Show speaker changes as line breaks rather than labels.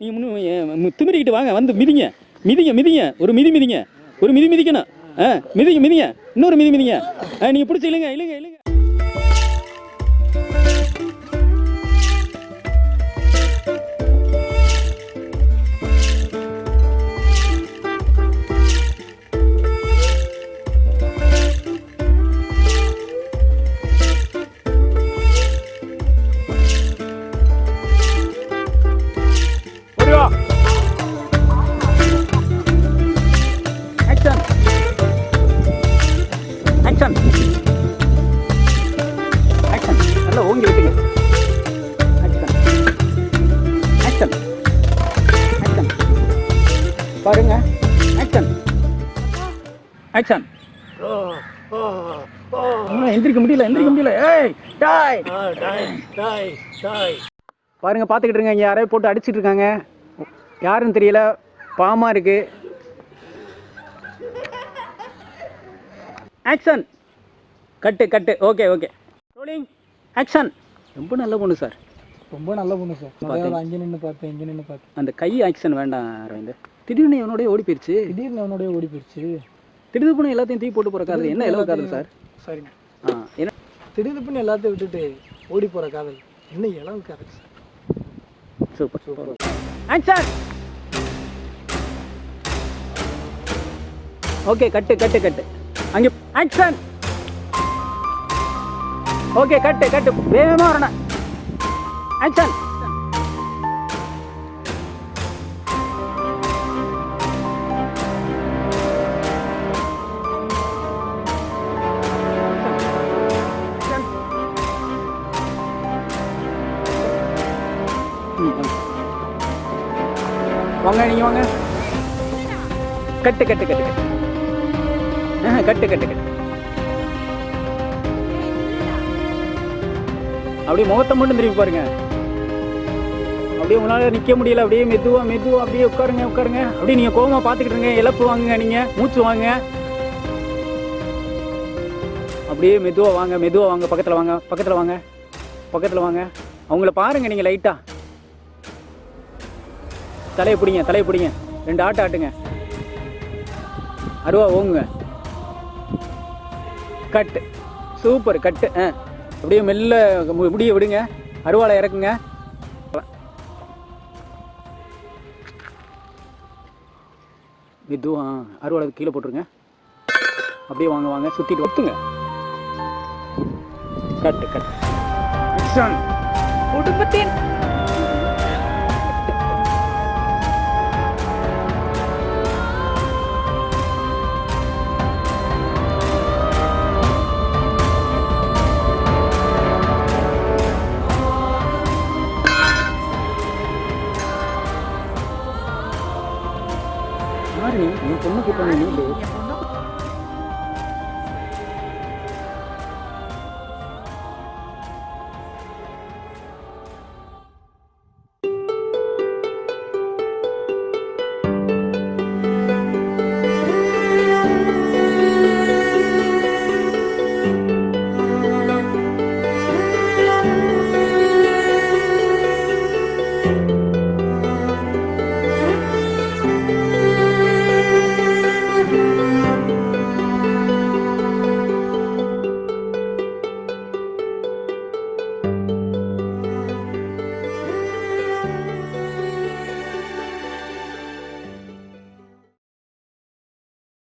நீங்கள் முன்னு திமிரிக்கிட்டு வாங்க வந்து மிதிங்க. மிதிங்க மிதிங்க. ஒரு மிதி மிதிங்க. ஒரு மிதி மிதிக்கணும். ஆ மிதிங்க மிதிங்க. இன்னொரு மிதி மிதிங்க. ஆ நீங்கள் பிடிச்சி இல்லைங்க இல்லைங்க இல்லைங்க ஓடி வா. ஆக்ஷன் ஆக்ஷன் ஆக்ஷன் நல்லா ஓங்கி விட்டுங்க ஆக்ஷன் ஆக்ஷன் ஆக்ஷன் பாருங்க. ஆக்ஷன் ஆக்ஷன் எந்திரிக்க முடியல எந்திரிக்க முடியல. ஏய் டாய். பாருங்க பார்த்துக்கிட்டு இருங்க. இங்கே யாரையோ போட்டு அடிச்சிட்டு இருக்காங்க. யாருன்னு தெரியல. பாமா இருக்கு. Action cut cut. Okay okay rolling action ரொம்ப நல்ல பொண்ணு சார்
ரொம்ப நல்ல பொண்ணு சார் அங்கே நின்று பார்த்தேன் இங்கே நின்று பார்த்தேன்
அந்த கை ஆக்ஷன் வேண்டாம் அரவிந்த். திடீர்னு இவனோடய ஓடி போயிடுச்சு
திடீர்னு அவனோடய ஓடி போயிடுச்சு
திடீர்னு பண்ண எல்லாத்தையும் தூக்கி போட்டு போகிற காதல். என்ன இலவ காதல் சார்
சரிங்க
ஆ என்ன?
திடீர்னு எல்லாத்தையும் விட்டுட்டு ஓடி போகிற காதல். என்ன இளவு காதல் sir
super super. Action okay cut cut cut. அங்கே ஆக்ஷன் ஓகே கட்டு கட்டு. வேகமாக வரணும். ஆக்ஷன் வாங்க நீங்க வாங்க. கட்டு cut cut cut. Cut cut கட்டு. அப்படியே முகத்தை மட்டும் திருப்பி பாருங்க. அப்படியே உங்களால் நிற்க முடியல. அப்படியே மெதுவா மெதுவாக அப்படியே உட்காருங்க உட்காருங்க. அப்படியே நீங்கள் கோபமாக பார்த்துக்கிட்டு இருங்க. இழப்பு வாங்குங்க நீங்கள் மூச்சு வாங்க. அப்படியே மெதுவாக வாங்க மெதுவாக வாங்க. பக்கத்தில் வாங்க பக்கத்தில் வாங்க பக்கத்தில் வாங்க. அவங்கள பாருங்கள் நீங்கள் லைட்டாக தலையை பிடிங்க தலையை பிடிங்க. ரெண்டு ஆட்டை ஆட்டுங்க. அருவா ஓங்குங்க. கட்டு சூப்பர் கட்டு. ஆ அப்படியே மெல்ல முடிய விடுங்க. அருவாளை இறக்குங்க. மெதுவா அருவாளை கீழே போட்டுருங்க. அப்படியே வாங்க வாங்க. சுத்திட்டு ஒத்துங்க. கட்டு கட்டு. குடும்பத்தின் Kamu kita minum deh.